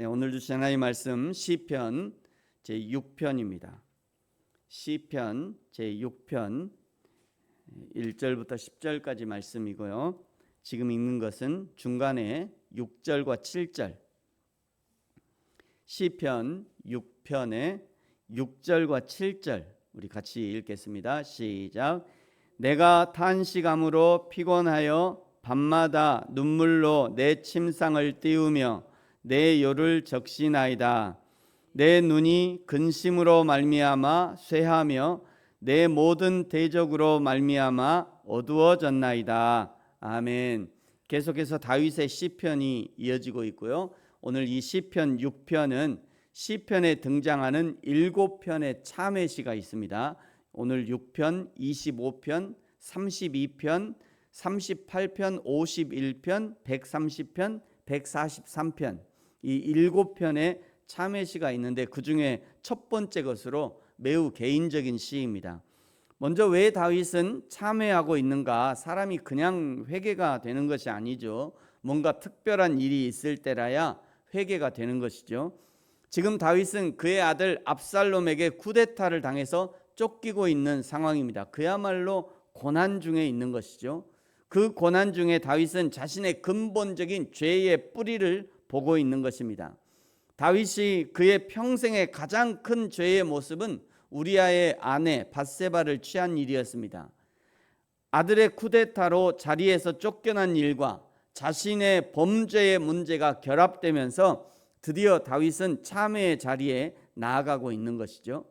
네, 오늘 주신 하나님 말씀 시편 제 6편입니다. 시편 제 6편 1절부터 10절까지 말씀이고요. 지금 읽는 것은 중간에 6절과 7절. 시편 6편의 6절과 7절 우리 같이 읽겠습니다. 시작. 내가 탄식함으로 피곤하여 밤마다 눈물로 내 침상을 띄우며 내 요를 적시나이다. 내 눈이 근심으로 말미암아 쇠하며 내 모든 대적으로 말미암아 어두워졌나이다. 아멘. 계속해서 다윗의 시편이 이어지고 있고요. 오늘 이 시편 6편은 시편에 등장하는 일곱 편의 참회 시가 있습니다. 오늘 6편, 25편, 32편, 38편, 51편, 130편, 143편 이 일곱 편의 참회 시가 있는데 그 중에 첫 번째 것으로 매우 개인적인 시입니다. 먼저 왜 다윗은 참회하고 있는가? 사람이 그냥 회개가 되는 것이 아니죠. 뭔가 특별한 일이 있을 때라야 회개가 되는 것이죠. 지금 다윗은 그의 아들 압살롬에게 쿠데타를 당해서 쫓기고 있는 상황입니다. 그야말로 고난 중에 있는 것이죠. 그 고난 중에 다윗은 자신의 근본적인 죄의 뿌리를 보고 있는 것입니다. 다윗이 그의 평생의 가장 큰 죄의 모습은 우리아의 아내 바세바를 취한 일이었습니다. 아들의 쿠데타로 자리에서 쫓겨난 일과 자신의 범죄의 문제가 결합되면서 드디어 다윗은 참회의 자리에 나아가고 있는 것이죠.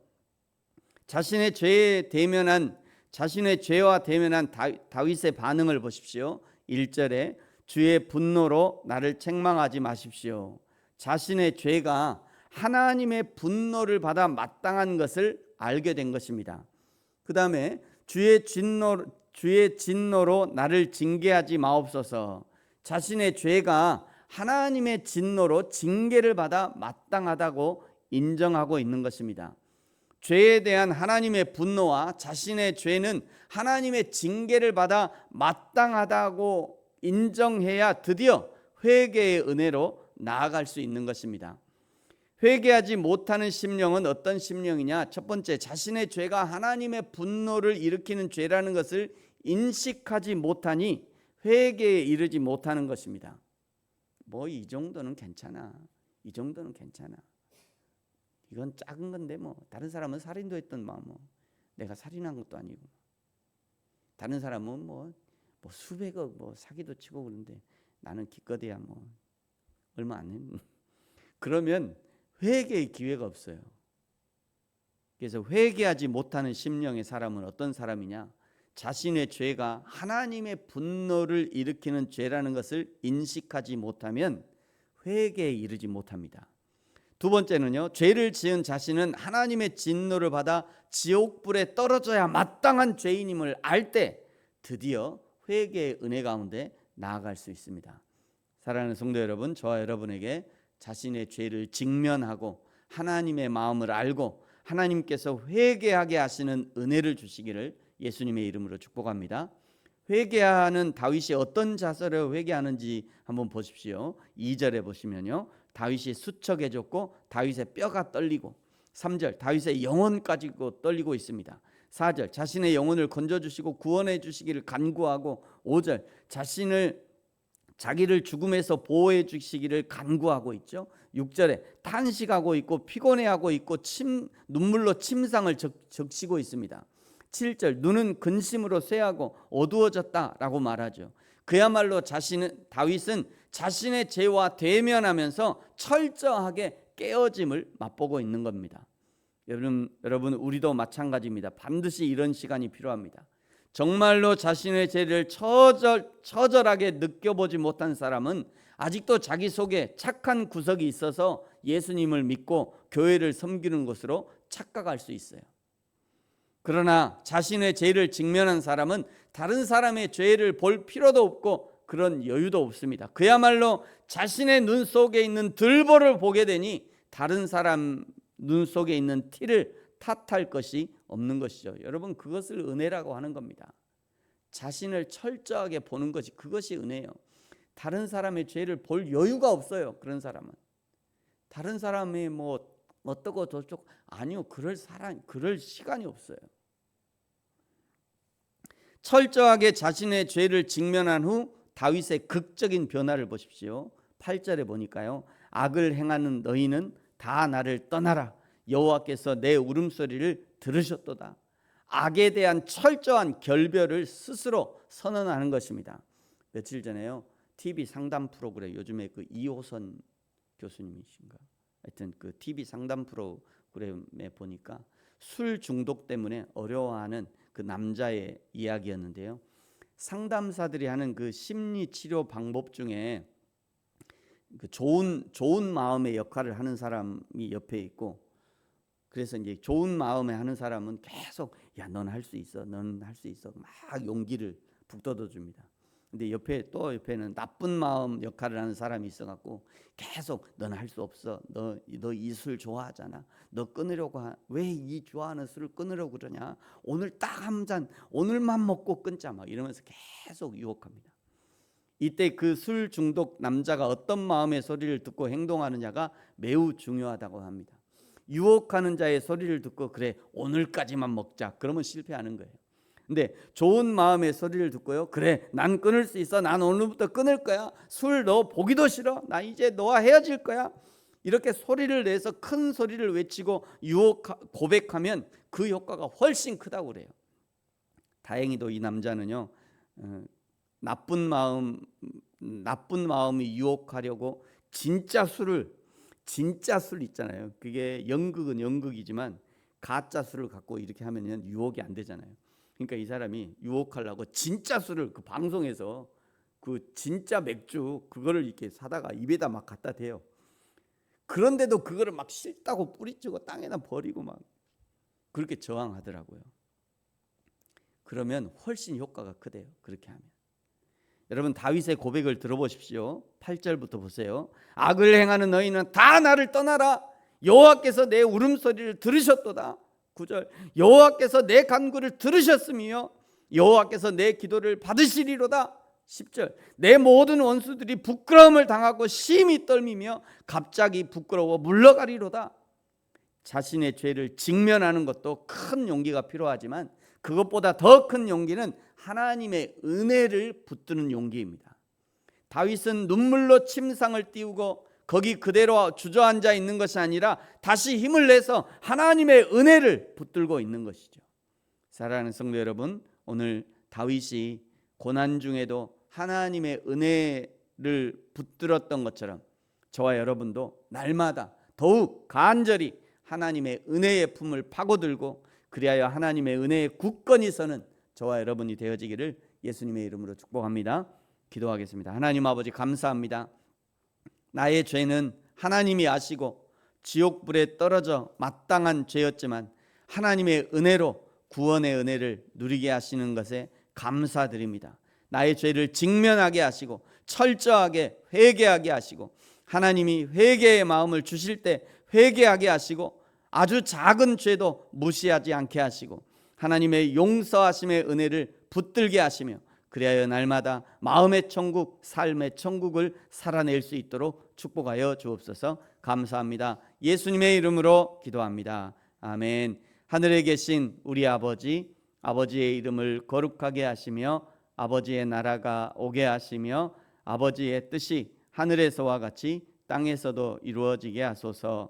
자신의 죄에 대면한 자신의 죄와 대면한 다윗의 반응을 보십시오. 1절에 주의 분노로 나를 책망하지 마십시오. 자신의 죄가 하나님의 분노를 받아 마땅한 것을 알게 된 것입니다. 그 다음에 주의 진노 주의 진노로 나를 징계하지 마옵소서. 자신의 죄가 하나님의 진노로 징계를 받아 마땅하다고 인정하고 있는 것입니다. 죄에 대한 하나님의 분노와 자신의 죄는 하나님의 징계를 받아 마땅하다고 인정해야 드디어 회개의 은혜로 나아갈 수 있는 것입니다. 회개하지 못하는 심령은 어떤 심령이냐? 첫 번째, 자신의 죄가 하나님의 분노를 일으키는 죄라는 것을 인식하지 못하니 회개에 이르지 못하는 것입니다. 뭐 이 정도는 괜찮아. 이 정도는 괜찮아. 이건 작은 건데 뭐 다른 사람은 살인도 했던 마음 뭐 내가 살인한 것도 아니고 다른 사람은 뭐, 뭐 수백억 뭐 사기도 치고 그러는데 나는 기껏해야 뭐 얼마 안 했. 그러면 회개의 기회가 없어요. 그래서 회개하지 못하는 심령의 사람은 어떤 사람이냐? 자신의 죄가 하나님의 분노를 일으키는 죄라는 것을 인식하지 못하면 회개에 이르지 못합니다. 두 번째는요. 죄를 지은 자신은 하나님의 진노를 받아 지옥불에 떨어져야 마땅한 죄인임을 알 때 드디어 회개의 은혜 가운데 나아갈 수 있습니다. 사랑하는 성도 여러분, 저와 여러분에게 자신의 죄를 직면하고 하나님의 마음을 알고 하나님께서 회개하게 하시는 은혜를 주시기를 예수님의 이름으로 축복합니다. 회개하는 다윗이 어떤 자세로 회개하는지 한번 보십시오. 2절에 보시면요. 다윗이 수척해졌고 다윗의 뼈가 떨리고 3절 다윗의 영혼까지도 떨리고 있습니다. 4절 자신의 영혼을 건져 주시고 구원해 주시기를 간구하고 5절 자신을 자기를 죽음에서 보호해 주시기를 간구하고 있죠. 6절에 탄식하고 있고 피곤해하고 있고 침 눈물로 침상을 적, 적시고 있습니다. 7절 눈은 근심으로 쇠하고 어두워졌다라고 말하죠. 그야말로 자신은 다윗은 자신의 죄와 대면하면서 철저하게 깨어짐을 맛보고 있는 겁니다. 여러분, 여러분 우리도 마찬가지입니다. 반드시 이런 시간이 필요합니다. 정말로 자신의 죄를 처절, 처절하게 느껴보지 못한 사람은 아직도 자기 속에 착한 구석이 있어서 예수님을 믿고 교회를 섬기는 것으로 착각할 수 있어요. 그러나 자신의 죄를 직면한 사람은 다른 사람의 죄를 볼 필요도 없고 그런 여유도 없습니다. 그야말로 자신의 눈 속에 있는 들보를 보게 되니 다른 사람 눈 속에 있는 티를 탓할 것이 없는 것이죠. 여러분 그것을 은혜라고 하는 겁니다. 자신을 철저하게 보는 것이 그것이 은혜예요. 다른 사람의 죄를 볼 여유가 없어요. 그런 사람은 다른 사람이 뭐 어떠고 저쩌고 아니요. 그럴 사람 그럴 시간이 없어요. 철저하게 자신의 죄를 직면한 후 다윗의 극적인 변화를 보십시오. 8절에 보니까요. 악을 행하는 너희는 다 나를 떠나라. 여호와께서 내 울음소리를 들으셨도다. 악에 대한 철저한 결별을 스스로 선언하는 것입니다. 며칠 전에요. TV 상담 프로그램 요즘에 그 이호선 교수님이신가? 하여튼 그 TV 상담 프로그램에 보니까 술 중독 때문에 어려워하는 그 남자의 이야기였는데요. 상담사들이 하는 그 심리 치료 방법 중에 그 좋은 좋은 마음의 역할을 하는 사람이 옆에 있고 그래서 이제 좋은 마음에 하는 사람은 계속 야 너는 할수 있어 너는 할수 있어. 막 용기를 북돋워 줍니다. 근데 옆에 또 옆에는 나쁜 마음 역할을 하는 사람이 있어갖고 계속 너는 할수 없어. 너 너 이 술 좋아하잖아. 너 끊으려고 왜 이 좋아하는 술을 끊으려고 그러냐? 오늘 딱 한 잔 오늘만 먹고 끊자. 막 이러면서 계속 유혹합니다. 이때 그 술 중독 남자가 어떤 마음의 소리를 듣고 행동하느냐가 매우 중요하다고 합니다. 유혹하는 자의 소리를 듣고 그래 오늘까지만 먹자 그러면 실패하는 거예요. 근데 좋은 마음의 소리를 듣고요. 그래 난 끊을 수 있어. 난 오늘부터 끊을 거야. 술 너 보기도 싫어. 나 이제 너와 헤어질 거야. 이렇게 소리를 내서 큰 소리를 외치고 유혹 고백하면 그 효과가 훨씬 크다고 그래요. 다행히도 이 남자는요. 어, 나쁜 마음 나쁜 마음이 유혹하려고 진짜 술을 진짜 술 있잖아요. 그게 연극은 연극이지만 가짜 술을 갖고 이렇게 하면은 유혹이 안 되잖아요. 그러니까 이 사람이 유혹하려고 진짜 술을 그 방송에서 그 진짜 맥주 그거를 이렇게 사다가 입에다 막 갖다 대요. 그런데도 그거를 막 싫다고 뿌리치고 땅에다 버리고 막 그렇게 저항하더라고요. 그러면 훨씬 효과가 크대요. 그렇게 하면. 여러분 다윗의 고백을 들어보십시오. 8절부터 보세요. 악을 행하는 너희는 다 나를 떠나라. 여호와께서 내 울음소리를 들으셨도다. 9절 여호와께서 내 간구를 들으셨으며 여호와께서 내 기도를 받으시리로다. 10절 내 모든 원수들이 부끄러움을 당하고 심히 떨미며 갑자기 부끄러워 물러가리로다. 자신의 죄를 직면하는 것도 큰 용기가 필요하지만 그것보다 더 큰 용기는 하나님의 은혜를 붙드는 용기입니다. 다윗은 눈물로 침상을 띄우고 거기 그대로 주저앉아 있는 것이 아니라 다시 힘을 내서 하나님의 은혜를 붙들고 있는 것이죠. 사랑하는 성도 여러분, 오늘 다윗이 고난 중에도 하나님의 은혜를 붙들었던 것처럼 저와 여러분도 날마다 더욱 간절히 하나님의 은혜의 품을 파고들고 그리하여 하나님의 은혜의 굳건히 서는 저와 여러분이 되어지기를 예수님의 이름으로 축복합니다. 기도하겠습니다. 하나님 아버지 감사합니다. 나의 죄는 하나님이 아시고 지옥 불에 떨어져 마땅한 죄였지만 하나님의 은혜로 구원의 은혜를 누리게 하시는 것에 감사드립니다. 나의 죄를 직면하게 하시고 철저하게 회개하게 하시고 하나님이 회개의 마음을 주실 때 회개하게 하시고 아주 작은 죄도 무시하지 않게 하시고 하나님의 용서하심의 은혜를 붙들게 하시며 그리하여 날마다 마음의 천국, 삶의 천국을 살아낼 수 있도록 축복하여 주옵소서. 감사합니다. 예수님의 이름으로 기도합니다. 아멘. 하늘에 계신 우리 아버지, 아버지의 이름을 거룩하게 하시며 아버지의 나라가 오게 하시며 아버지의 뜻이 하늘에서와 같이 땅에서도 이루어지게 하소서.